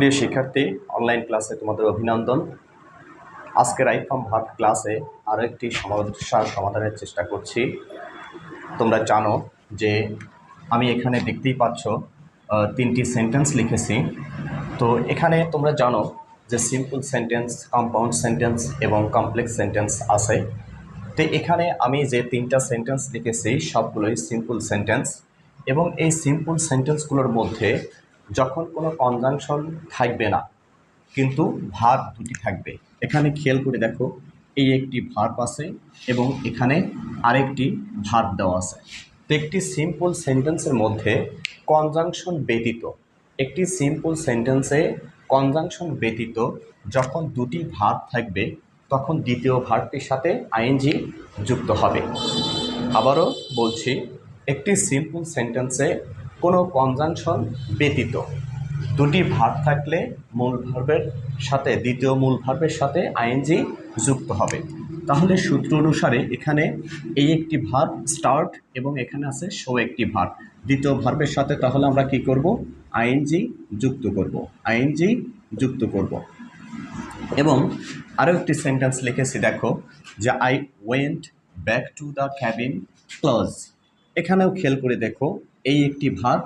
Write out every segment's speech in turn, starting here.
প্রিয় শিক্ষার্থী অনলাইন ক্লাসে তোমাদের অভিনন্দন। আজকের আইফাম ভাত ক্লাসে আরও একটি সমস্যার সমাধানের চেষ্টা করছি। তোমরা জানো যে আমি এখানে দেখতেই পাচ্ছ তিনটি সেন্টেন্স লিখেছি। তো এখানে তোমরা জানো যে সিম্পল সেন্টেন্স কম্পাউন্ড সেন্টেন্স এবং কমপ্লেক্স সেন্টেন্স আছে। তো এখানে আমি যে তিনটা সেন্টেন্স লিখেছি, সবগুলোই সিম্পল সেন্টেন্স এবং এই সিম্পল সেন্টেন্সগুলোর মধ্যে যখন কোনো কনজাংশন থাকবে না, কিন্তু ভার দুটি থাকবে। এখানে খেয়াল করে দেখো, এই একটি ভার্ব আছে এবং এখানে আরেকটি ভার্ব দেওয়া আছে। তো একটি সিম্পল সেন্টেন্সের মধ্যে কনজাংশন ব্যতীত, একটি সিম্পল সেন্টেন্সে কনজাংশন ব্যতীত যখন দুটি ভার্ব থাকবে, তখন দ্বিতীয় ভার্বটির সাথে আইএনজি যুক্ত হবে। আবারও বলছি, একটি সিম্পল সেন্টেন্সে কোনো কনজাংশন ব্যতীত। দুটি ভার্ব থাকলে মূল ভার্বের সাথে দ্বিতীয় মূল ভার্বের সাথে আইএনজি যুক্ত হবে। তাহলে সূত্র অনুসারে এখানে এই একটি ভার্ব স্টার্ট এবং এখানে আছে শো একটি ভার্ব দ্বিতীয় ভার্বের সাথে তাহলে আমরা কি করব? আইএনজি যুক্ত করব। আইএনজি যুক্ত করব। এবং আরও একটি সেন্টেন্স লিখেছি, দেখো, যে I went back to the cabin close এখানেও খেয়াল করে দেখো, এই একটি ভার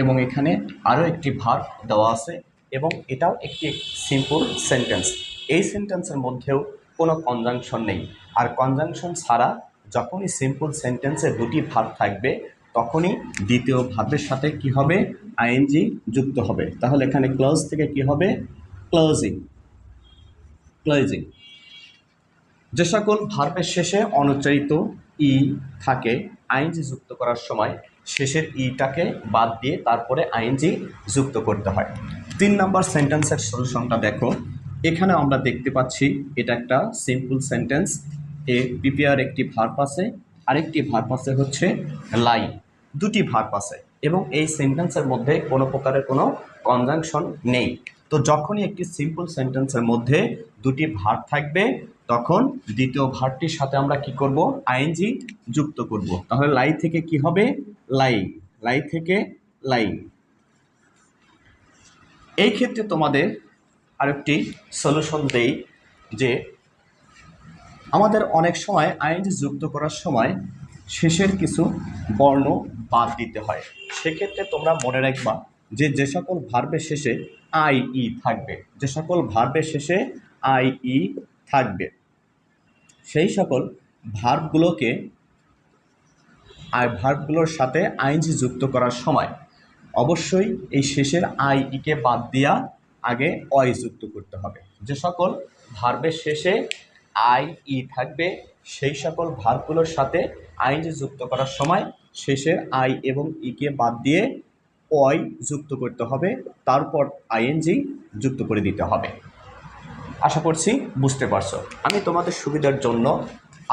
এবং এখানে আরও একটি ভার দেওয়া আছে এবং এটাও একটি সিম্পল সেন্টেন্স এই সেন্টেন্সের মধ্যেও কোনো কনজাংশন নেই। আর কনজাংশন ছাড়া যখনই সিম্পল সেন্টেন্সে দুটি ভার থাকবে, তখনই দ্বিতীয় ভাবের সাথে কি হবে? আইএনজি যুক্ত হবে। তাহলে এখানে ক্লোজ থেকে কি হবে? ক্লোজিং ক্লোজিং যে সকল ভার্বের শেষে অনুচ্চারিত ই থাকে আইনজি যুক্ত করার সময় শেষের ইটাকে বাদ দিয়ে তারপরে আইনজি যুক্ত করতে হয়। তিন নম্বর সেন্টেন্সের সলিউশনটা দেখো। এখানে আমরা দেখতে পাচ্ছি এটা একটা সিম্পল সেন্টেন্স। এ প্রিপেয়ার একটি ভার্ব আছে, আরেকটি ভার্ব আছে হচ্ছে লাই। দুটি ভার্ব আছে এবং এই সেন্টেন্সের মধ্যে কোনো প্রকারের কোনো কনজাংশন নেই। তো যখনই একটি সিম্পল সেন্টেন্সের মধ্যে দুটি ভার্ব থাকবে তখন দ্বিতীয় ভার্বটির সাথে আমরা কি করব? আইএনজি যুক্ত করব। তাহলে লাই থেকে কি হবে? লাই। লাই থেকে লাই। এই ক্ষেত্রে তোমাদের আরেকটি সলিউশন দেই যে আমাদের অনেক সময় আইএনজি যুক্ত করার সময় শেষের কিছু বর্ণ বাদ দিতে হয়। সেক্ষেত্রে তোমরা মনে রাখবা যে যে সকল ভার্বের শেষে আই ই থাকবে। যে সকল ভার্বের শেষে আই ই থাকবে। সেই সকল ভার্বগুলোকে আর ভার্বগুলোর সাথে আইনজি যুক্ত করার সময় অবশ্যই এই শেষের আই ইকে বাদ দিয়া আগে অয় যুক্ত করতে হবে। যে সকল ভার্বের শেষে আই ই থাকবে, সেই সকল ভার্বগুলোর সাথে আইনজি যুক্ত করার সময় শেষের আই এবং ইকে বাদ দিয়ে অয় যুক্ত করতে হবে, তারপর আইএনজি যুক্ত করে দিতে হবে। আশা করছি বুঝতে পারছ। আমি তোমাদের সুবিধার জন্য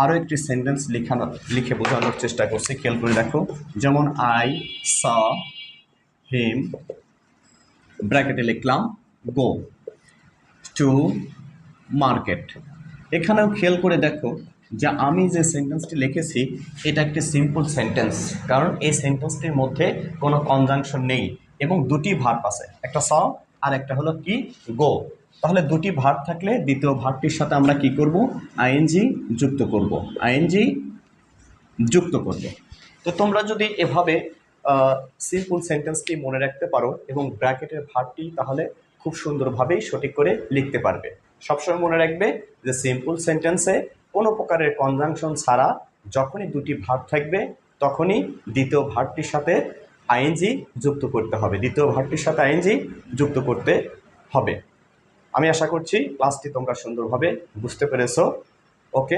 আরও একটি সেন্টেন্স লিখানো, লিখে বোঝানোর চেষ্টা করছি। খেয়াল করে দেখো। যেমন আই স হিম ব্র্যাকেটে লিখলাম গো টু মার্কেট এখানেও খেয়াল করে দেখো যে আমি যে সেন্টেন্সটি লিখেছি, এটা একটি সিম্পল সেন্টেন্স কারণ এই সেন্টেন্সটির মধ্যে কোনো কনজাংশন নেই এবং দুটি ভার্ব আছে। একটা স আর একটা হলো কি? গো তাহলে দুটি ভার্ব থাকলে দ্বিতীয় ভার্বটির সাথে আমরা কি করব? আইএনজি যুক্ত করব। আইএনজি যুক্ত করব। তো তোমরা যদি এভাবে সিম্পল সেন্টেন্সটি মনে রাখতে পারো এবং ব্র্যাকেটের ভার্বটি তাহলে খুব সুন্দরভাবেই সঠিক করে লিখতে পারবে। সবসময় মনে রাখবে যে সিম্পল সেন্টেন্সে কোনো প্রকারের কনজাংশন ছাড়া যখনই দুটি ভার্ব থাকবে, তখনই দ্বিতীয় ভার্বটির সাথে আইএনজি যুক্ত করতে হবে। দ্বিতীয় ভার্বটির সাথে আইএনজি যুক্ত করতে হবে। আমি আশা করছি ক্লাসটি তোমরা সুন্দরভাবে বুঝতে পেরেছ। ওকে